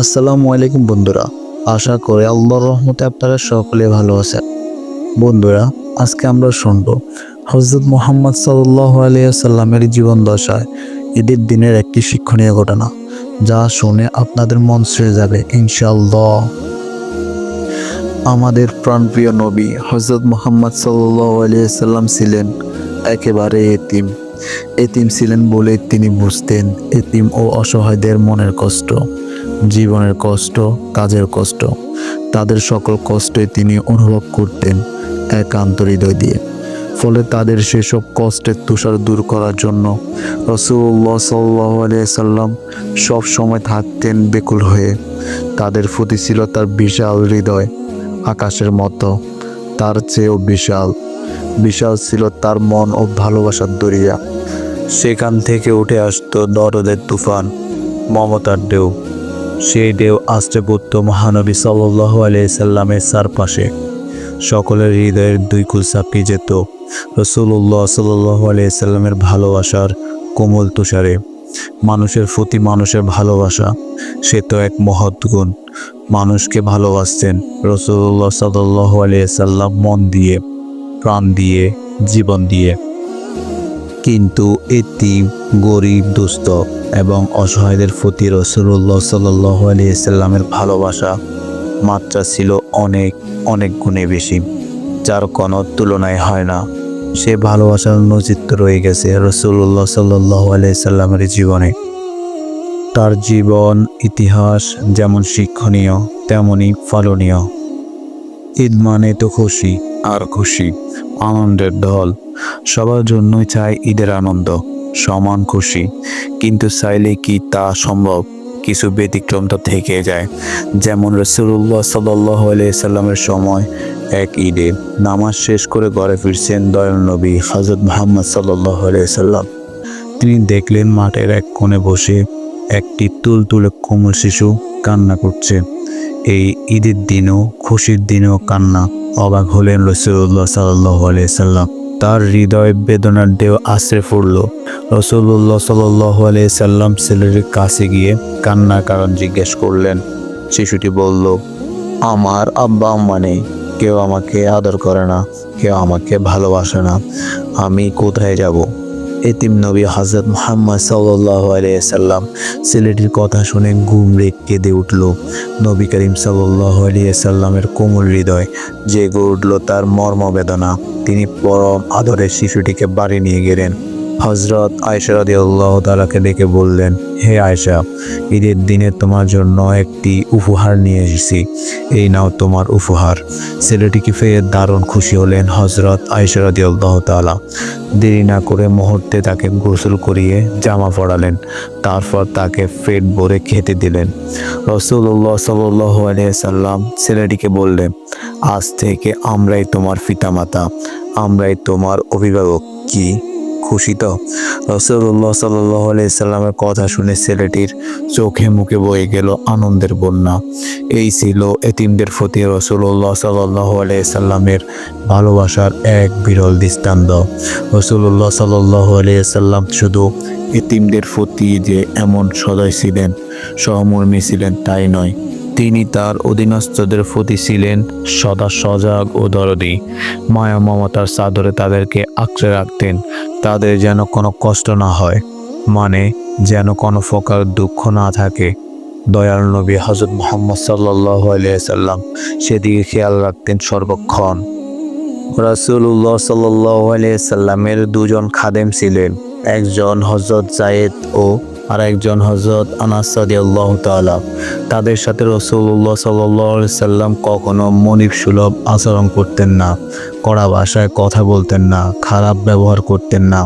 আসসালামু আলাইকুম বন্ধুরা। আশা করি আল্লাহর রহমতে আপনারা সকলে ভালো আছেন। বন্ধুরা, আজকে আমরা শুনব হজরত মোহাম্মদ সাল্লাহ আলিয়াল্লামের জীবন দশায় ঈদের দিনের একটি শিক্ষণীয় ঘটনা, যা শুনে আপনাদের মন ছেড়ে যাবে, ইনশাআল্লাহ। আমাদের প্রাণপ্রিয় নবী হজরত মোহাম্মদ সাল্লাহ আলিয়াল্লাম ছিলেন একেবারে এতিম। এতিম ছিলেন বলে তিনি বুঝতেন এতিম ও অসহায়দের মনের কষ্ট। জীবনের কষ্ট, কাজের কষ্ট, তাদের সকল কষ্টই তিনি অনুভব করতেন একান্ত হৃদয় দিয়ে। ফলে তাদের সেসব কষ্টের তুষার দূর করার জন্য রসুল্লাহ সাল্লাহ সাল্লাম সব সময় থাকতেন বেকুল হয়ে। তাদের প্রতি ছিল তার বিশাল হৃদয়, আকাশের মতো, তার চেয়েও বিশাল। বিশাল ছিল তার মন ও ভালোবাসার দরিয়া। সেখান থেকে উঠে আসতো দরদের তুফান, মমতার ঢেউ। সেই ঢেউ আসতে পড়তো মহানবী সাল্লাহ আলিয়াল্লামের চারপাশে। সকলের হৃদয়ের দুই কুল ছাপিয়ে যেত। রসুল্লাহ সাল্লাহ আলিয়াল্লামের ভালোবাসার কোমল তুষারে। মানুষের প্রতি মানুষের ভালোবাসা, সে তো এক মহৎ গুণ। মানুষকে ভালোবাসতেন রসুল্লাহ সাল্লাহ আলিয়াল্লাম মন দিয়ে, প্রাণ দিয়ে, জীবন দিয়ে। কিন্তু এটি গরিব, দুস্থ এবং অসহায়দের প্রতি রসুল্লাহ সাল্লাহ ভালোবাসা মাত্রা ছিল অনেক অনেক গুণে বেশি, যার কোনো তুলনায় হয় না। সে ভালোবাসার নজিত্ব রয়ে গেছে রসুল্লাহ সাল্লাহ জীবনে। তার জীবন, ইতিহাস যেমন শিক্ষণীয় তেমনই ফলনীয় ঈদ মানে তো খুশি, আর খুশি আনন্দের ঢল। সবার জন্যই চায় ঈদের আনন্দ, সমান খুশি। কিন্তু চাইলে কি তা সম্ভব? কিছু ব্যতিক্রম তো থেকে যায়। যেমন রসুল্লাহ সাল্লাহ সাল্লামের সময় এক ঈদে নামাজ শেষ করে ঘরে ফিরছেন দয়াল নবী হজরত মোহাম্মদ সাল্লাহ সাল্লাম। তিনি দেখলেন মাঠের এক কোণে বসে একটি তুল তুলে কোমল শিশু কান্না করছে। এই ঈদের দিনও খুশির দিনেও কান্না। অবাক হলেন রসুল্লাহ সাল্লাহ সাল্লাম। তার হৃদয় বেদনার দেহ আশ্রে ফুটল রসুল্লাহ সাল্লাহ সাল্লাম ছেলের কাছে গিয়ে কান্নার কারণ জিজ্ঞেস করলেন। শিশুটি বলল, আমার আব্বা আম্মা নেই কেউ আমাকে আদর করে না, কেউ আমাকে ভালোবাসে না। আমি কোথায় যাব? এতিম নবী হজরত মোহাম্মদ সাল্লাহ আলিয়াল্লাম ছেলেটির কথা শুনে ঘুম রেখ কেঁদে উঠল। নবী করিম সাল্লাহ আলিয়াল্লামের কোমল হৃদয় জেগে উঠল তার মর্মবেদনা। তিনি পরম আদরের শিশুটিকে বাড়ি নিয়ে গেলেন। হজরত আয়সা রাদি আল্লাহ তালাকে ডেকে বললেন, হে আয়সা ঈদের দিনে তোমার জন্য একটি উপহার নিয়ে এসেছি। এই নাও তোমার উপহার। ছেলেটিকে পেয়ে দারুণ খুশি হলেন হজরত আয়সা রাদি আল্লাহ তালা দেরি না করে মুহূর্তে তাকে গোসল করিয়ে জামা পরালেন, তারপর তাকে পেট ভরে খেতে দিলেন। রসুল্লাহ সাল্লাহ সাল্লাম ছেলেটিকে বললেন, আজ থেকে আমরাই তোমার পিতামাতা, আমরাই তোমার অভিভাবক কি? খুশি তো? রসুল্লাহ সাল্লাহ সাল্লামের কথা শুনে ছেলেটির চোখে মুখে বয়ে গেল আনন্দের বন্যা। এই ছিল এতিমদের প্রতি রসুল্লাহ সাল্লাহ সাল্লামের ভালোবাসার এক বিরল দৃষ্টান্ত। রসুল্লাহ সাল্লাহ সাল্লাম শুধু এতিমদের প্রতি যে এমন সদয় ছিলেন, সহমর্মী ছিলেন তাই নয় তিনি তার অধীনস্থদের প্রতি ছিলেন সদা সজাগ ও দরদি। মায়া মমতার চাদরে তাদেরকে আঁকড়ে রাখতেন, তাদের যেন কোনো কষ্ট না হয় মানে যেন কোনো প্রকার দুঃখ না থাকে। দয়াল নবী হজরত মোহাম্মদ সাল্লাহ সেদিকে খেয়াল রাখতেন সর্বক্ষণ। রাসুল্লাহ সাল্লাহ সাল্লামের দুজন খাদেম ছিলেন, একজন হজরত জায়েদ ও আর একজন হজরত আনাস আল্লাহ তালা তাদের সাথে রসুল্লাহ সাল্লাহ সাল্লাম কখনো মনিব সুলভ আচরণ করতেন না, কড়া ভাষায় কথা বলতেন না, খারাপ ব্যবহার করতেন না,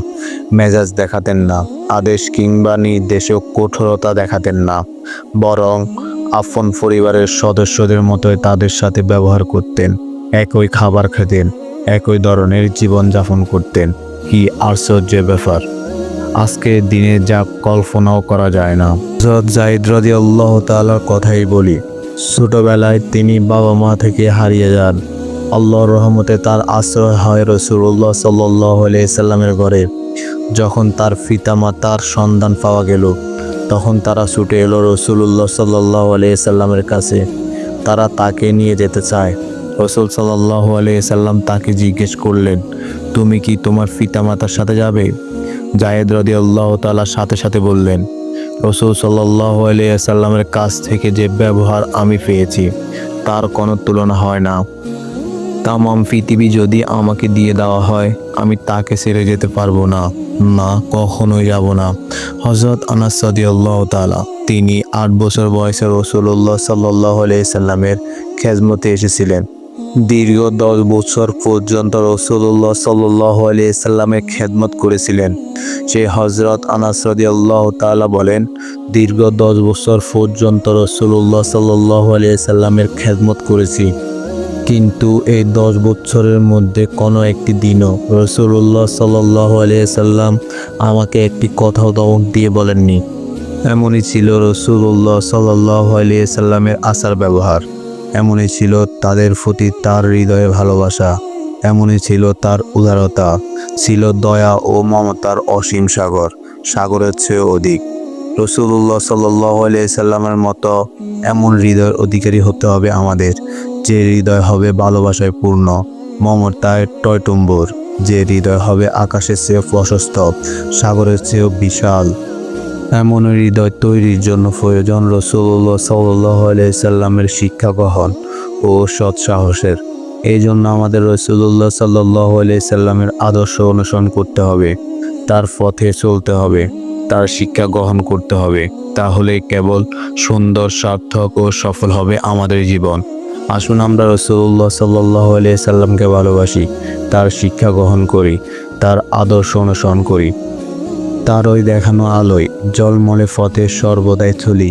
মেজাজ দেখাতেন না, আদেশ কিংবা নির্দেশেও কঠোরতা দেখাতেন না, বরং আপন পরিবারের সদস্যদের মতোই তাদের সাথে ব্যবহার করতেন, একই খাবার খেতেন, একই ধরনের জীবনযাপন করতেন। কি আশ্চর্যের ব্যাপার। আজকের দিনে যা কল্পনাও করা যায় না। হজরত জাহিদ রদি আল্লাহ তালার কথাই বলি, ছোটবেলায় তিনি বাবা মা থেকে হারিয়ে যান। আল্লাহর রহমতে তার আশ্রয় হয় রসুল্লাহ সাল্লাহ সাল্লামের ঘরে। যখন তার পিতামাতার সন্ধান পাওয়া গেল, তখন তারা ছুটে এলো রসুল্লাহ সাল্লাহ আলিয়াল্লামের কাছে। তারা তাকে নিয়ে যেতে চায়। রসুল সাল্লাহ আলিয়াল্লাম তাকে জিজ্ঞেস করলেন, তুমি কি তোমার পিতামাতার সাথে যাবে? জায়েদ রদি আল্লাহ তালার সাথে সাথে বললেন, রসুল সাল্লাহ আলিয়াল্লামের কাছ থেকে যে ব্যবহার আমি পেয়েছি, তার কোনো তুলনা হয় না। তামাম পৃথিবী যদি আমাকে দিয়ে দেওয়া হয়, আমি তাকে ছেড়ে যেতে পারব না না, কখনোই যাব না। হজরত আনাস সাদিয়াল্লাহ তালা তিনি আট বছর বয়সে রসুল্লাহ সাল্লাহ আলিয়া সাল্লামের খেজমতে এসেছিলেন। দীর্ঘ দশ বছর পর্যন্ত রসুল্লাহ সাল্লাহ সাল্লামের খেদমত করেছিলেন। সেই হজরত আনাস রাদিয়াল্লাহ তাআলা বলেন, দীর্ঘ দশ বছর পর্যন্ত রসুল্লাহ সাল্লাহ সাল্লামের খেদমত করেছি। কিন্তু এই দশ বছরের মধ্যে কোনো একটি দিনও রসুল্লাহ সাল্লাহ সাল্লাম আমাকে একটি কথাও দমক দিয়ে বলেননি। এমনই ছিল রসুল্লাহ সাল্লাহ সাল্লামের আচার ব্যবহার এমনই ছিল তাদের প্রতি তার হৃদয়ে ভালোবাসা, এমনই ছিল তার উদারতা, ছিল দয়া ও মমতার অসীম সাগর, সাগরের চেয়ে অধিক। রসুল্লাহ সাল্লাহ সাল্লামের মতো এমন হৃদয়ের অধিকারী হতে হবে আমাদের, যে হৃদয় হবে ভালোবাসায় পূর্ণ, মমতায় টয়টুম্বর, যে হৃদয় হবে আকাশের চেয়ে প্রশস্ত, সাগরের চেয়েও বিশাল। এমন হৃদয় তৈরির জন্য প্রয়োজন রসুল্লাহ সাল্লাহ সাল্লামের শিক্ষা গ্রহণ ও সৎ সাহসের। এই জন্য আমাদের রসুল্লাহ সাল্লাহ সাল্লামের আদর্শ অনুসরণ করতে হবে, তার পথে চলতে হবে, তার শিক্ষা গ্রহণ করতে হবে, তাহলে কেবল সুন্দর, সার্থক ও সফল হবে আমাদের জীবন। আসুন আমরা রসুল্লাহ সাল্লাহ সাল্লামকে ভালোবাসি, তার শিক্ষা গ্রহণ করি, তার আদর্শ অনুসরণ করি। তার ওই দেখানো আলোয় জলমলে ফতে সর্বদাই চলি।